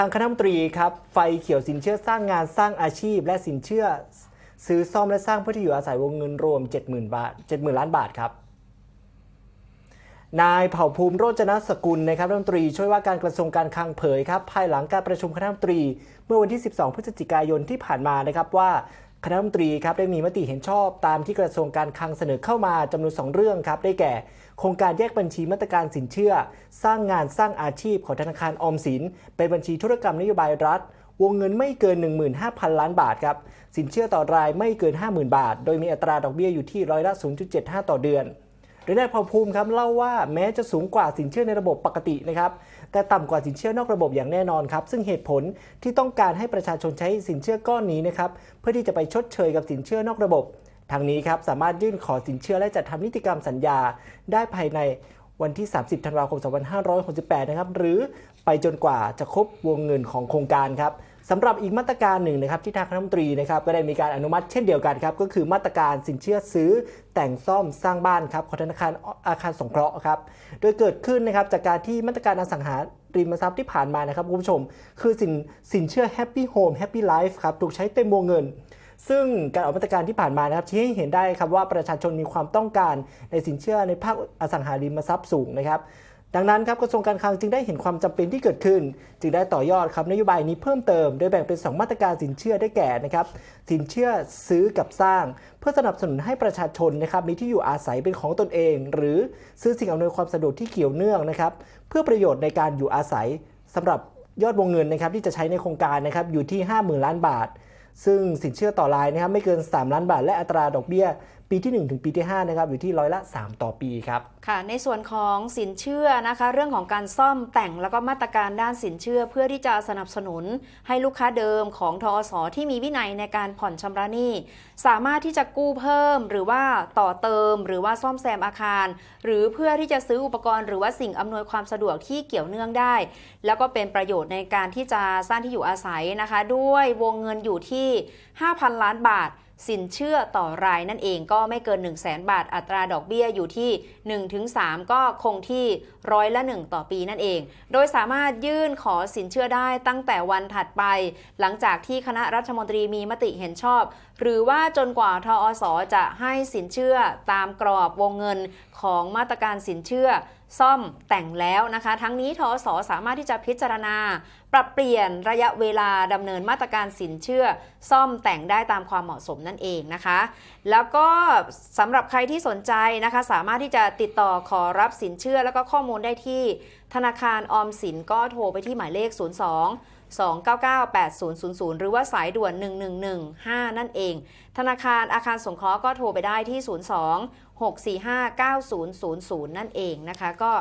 ทางคณะมนตรีครับ ไฟเขียวสินเชื่อสร้างงานสร้างอาชีพ และสินเชื่อ ซื้อซ่อมและสร้างเพื่อที่อยู่อาศัยวงเงินรวม 70,000 บาท 70,000 ล้านบาทครับ นายเผ่าภูมิโรจนสกุลนะครับรัฐมนตรีช่วยว่าการกระทรวงการคลังเผยครับภายหลังการประชุมคณะมนตรี เมื่อวันที่ 12 พฤศจิกายนที่ผ่านมานะครับว่า คณะรัฐมนตรีครับได้มีมติเห็นชอบตามที่กระทรวงการคลังเสนอเข้ามาจำนวน 2 เรื่องครับ ได้แก่ โครงการแยกบัญชีมาตรการสินเชื่อ สร้างงานสร้างอาชีพของธนาคารออมสิน เป็นบัญชีธุรกรรมนโยบายรัฐ วงเงินไม่เกิน 15,000 ล้านบาทครับสินเชื่อต่อรายไม่เกิน 50,000 บาท โดยมีอัตราดอกเบี้ยอยู่ที่ร้อยละ0.75 ต่อเดือน ดยนายเผ่าภูมิครับเล่าว่าแม้จะสูงกว่าสินเชื่อในระบบปกตินะครับแต่ต่ำกว่าสินเชื่อนอกระบบอย่างแน่นอนครับ ซึ่งเหตุผลที่ต้องการให้ประชาชนใช้สินเชื่อก้อนนี้นะครับเพื่อที่จะไปชดเชยกับสินเชื่อนอกระบบทางนี้ครับสามารถยื่นขอสินเชื่อและจัดทำนิติกรรมสัญญา ได้ภายในวันที่ 30 ธันวาคม 2568 นะครับ หรือไปจนกว่าจะครบวงเงินของโครงการครับ สำหรับอีกมาตรการหนึ่งนะครับที่ทางคณะรัฐมนตรีนะครับก็ได้มีการอนุมัติเช่นเดียวกันครับก็คือมาตรการสินเชื่อซื้อแต่งซ่อมสร้างบ้านครับของธนาคารอาคารสงเคราะห์ครับโดยเกิดขึ้นนะครับจากการที่มาตรการอสังหาริมทรัพย์ที่ผ่านมานะครับคุณผู้ชม คือสินสินเชื่อ Happy Home Happy Life ครับถูกใช้เต็มวงเงินซึ่งการออกมาตรการที่ผ่านมานะครับชี้ให้เห็นได้ครับว่าประชาชนมีความต้องการในสินเชื่อในภาคอสังหาริมทรัพย์สูงนะครับ ดังนั้นครับกระทรวงการคลังจึงได้เห็นความจำเป็นที่เกิดขึ้น จึงได้ต่อยอดครับนโยบายนี้เพิ่มเติม โดยแบ่งเป็น 2 มาตรการสินเชื่อได้แก่นะครับสินเชื่อซื้อกับสร้าง เพื่อสนับสนุนให้ประชาชนนะครับมีที่อยู่อาศัยเป็นของตนเอง หรือซื้อสิ่งอำนวยความสะดวกที่เกี่ยวเนื่องนะครับเพื่อประโยชน์ในการอยู่อาศัยสำหรับยอดวงเงินนะครับที่จะใช้ในโครงการนะครับอยู่ที่ 50,000 ล้านบาท ซึ่งสินเชื่อต่อรายนะครับไม่เกิน 3 ล้านบาท และอัตราดอกเบี้ย ปีที่ 1 ถึงปีที่5นะครับอยู่ที่ร้อยละ 3 ต่อปีครับค่ะ ในส่วนของสินเชื่อนะคะ เรื่องของการซ่อมแต่งแล้วก็มาตรการด้านสินเชื่อ เพื่อที่จะสนับสนุนให้ลูกค้าเดิมของทอสที่มีวินัยในการผ่อนชำระหนี้ สามารถที่จะกู้เพิ่มหรือว่าต่อเติม หรือว่าซ่อมแซมอาคาร หรือเพื่อที่จะซื้ออุปกรณ์หรือว่าสิ่งอำนวยความสะดวกที่เกี่ยวเนื่องได้ แล้วก็เป็นประโยชน์ในการที่จะสร้างที่อยู่อาศัยนะคะ ด้วยวงเงินอยู่ที่ 5,000 ล้านบาท สินเชื่อต่อรายนั่นเองก็ไม่เกิน 1 0 0 0 0แบาท อัตราดอกเบี้ยอยู่ที่ 1-3 ก็คงที่ร้อยละ 1 ต่อปีนั่นเอง โดยสามารถยื่นขอสินเชื่อได้ตั้งแต่วันถัดไป หลังจากที่คณะรัฐมนตรีมีมติเห็นชอบ หรือว่าจนกว่าทอสจะให้สินเชื่อตามกรอบวงเงินของมาตรการสินเชื่อ ซ่อมแต่งแล้วนะคะ ทั้งนี้ทอสสามารถที่จะพิจารณา ปรับเปลี่ยนระยะเวลาดำเนินมาตรการสินเชื่อ ซ่อมแต่งได้ตามความเหมาะสมนั่นเองนะคะ แล้วก็สำหรับใครที่สนใจนะคะ สามารถที่จะติดต่อขอรับสินเชื่อ แล้วก็ข้อมูลได้ที่ ธนาคารออมสินก็โทรไปที่หมายเลข 02 2998000 หรือว่าสายด่วน 1115 นั่นเอง ธนาคารอาคารสงเคราะห์ก็โทรไปได้ที่ 02 6459000 นั่นเองนะคะ ก็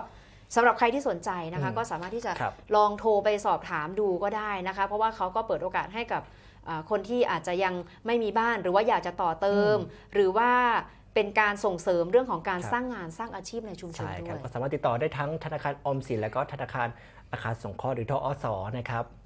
สำหรับใครที่สนใจนะคะอืมก็สามารถที่จะครับลองโทรไปสอบถามดูก็ได้นะคะ เพราะว่าเขาก็เปิดโอกาสให้กับอ่าคนที่อาจจะยังไม่มีบ้านหรือว่าอยากจะต่อเติม หรือว่าเป็นการส่งเสริมเรื่องของการครับสร้างงานสร้างอาชีพในชุมชนใช่ด้ครับวยก็สามารถติดต่อได้ทั้งธนาคารออมสินและก็ธนาคารอาคารสงเคราะห์หรือทอสนะครับ